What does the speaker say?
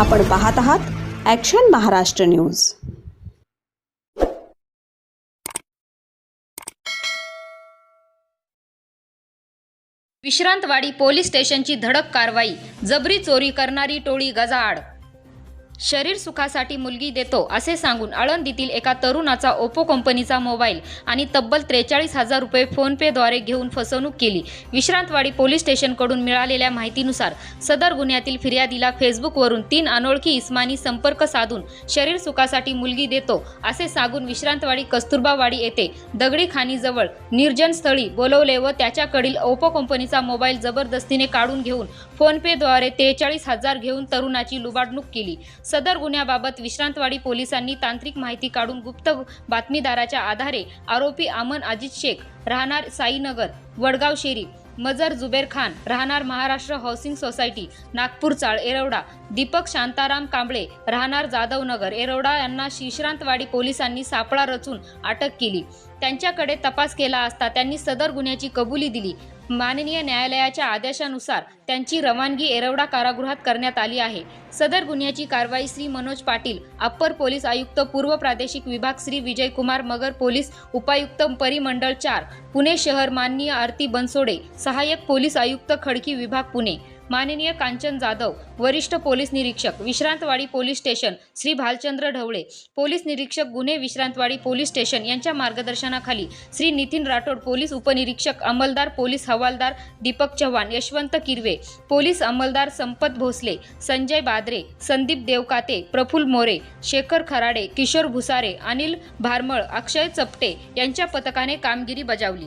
आपण पाहत आहात action Maharashtra news Vishrantwadi police स्टेशनची धडक कारवाई जबरी चोरी करणारी टोळी गजाआड शरीर सुखासाठी मुलगी देतो असे सांगून आळंदीतील एका तरुणाचा ओप्पो कंपनीचा मोबाईल आणि तब्बल त्रेचाळीस हजार रुपये फोनपेद्वारे घेऊन फसवणूक केली. विश्रांतवाडी पोलीस स्टेशनकडून मिळालेल्या माहितीनुसार सदर गुन्ह्यातील फिर्यादीला फेसबुकवरून तीन अनोळखी इस्मानी संपर्क साधून शरीर सुखासाठी मुलगी देतो असे सांगून विश्रांतवाडी कस्तुरबावाडी येथे दगडी खाणीजवळ निर्जन स्थळी बोलवले व त्याच्याकडील ओप्पो कंपनीचा मोबाईल जबरदस्तीने काढून घेऊन फोनपेद्वारे त्रेचाळीस हजार घेऊन तरुणाची लुबाडणूक केली. सदर गुन्ह्याबाबत विश्रांतवाडी पोलिसांनी तांत्रिक माहिती काढून गुप्त बातमीदाराच्या आधारे आरोपी आमन अजित शेख राहणार साईनगर वडगाव शेरी मजर जुबेर खान राहणार महाराष्ट्र हाऊसिंग सोसायटी नागपूर चाळ एरवडा दीपक शांताराम कांबळे राहणार जाधवनगर एरवडा यांना विश्रांतवाडी पोलिसांनी सापळा रचून अटक केली. त्यांच्याकडे तपास केला असता त्यांनी सदर गुन्ह्याची कबुली दिली. माननीय न्यायालयाच्या आदेशानुसार त्यांची रवानगी एरवडा कारागृहात करण्यात आली आहे. सदर गुन्ह्याची कारवाई श्री मनोज पाटील अप्पर पोलीस आयुक्त पूर्व प्रादेशिक विभाग श्री विजयकुमार मगर पोलीस उपायुक्त परिमंडळ चार पुणे शहर माननीय आरती बनसोडे सहाय्यक पोलीस आयुक्त खडकी विभाग पुणे. माननीय कांचन जाधव वरिष्ठ पोलीस निरीक्षक Vishrantwadi police station Shri Bhalchandra Dhavale police निरीक्षक गुन्हे विश्रांतवाडी पोलीस स्टेशन यांच्या मार्गदर्शनाखाली श्री नितीन राठोड पोलीस उपनिरीक्षक अंमलदार पोलीस हवालदार दीपक चव्हाण यशवंत किरवे पोलीस अंमलदार संपत भोसले संजय बादरे संदीप देवकाते प्रफुल मोरे शेखर खराडे किशोर भुसारे अनिल भारमळ अक्षय चपटे यांच्या पथकाने कामगिरी बजावली.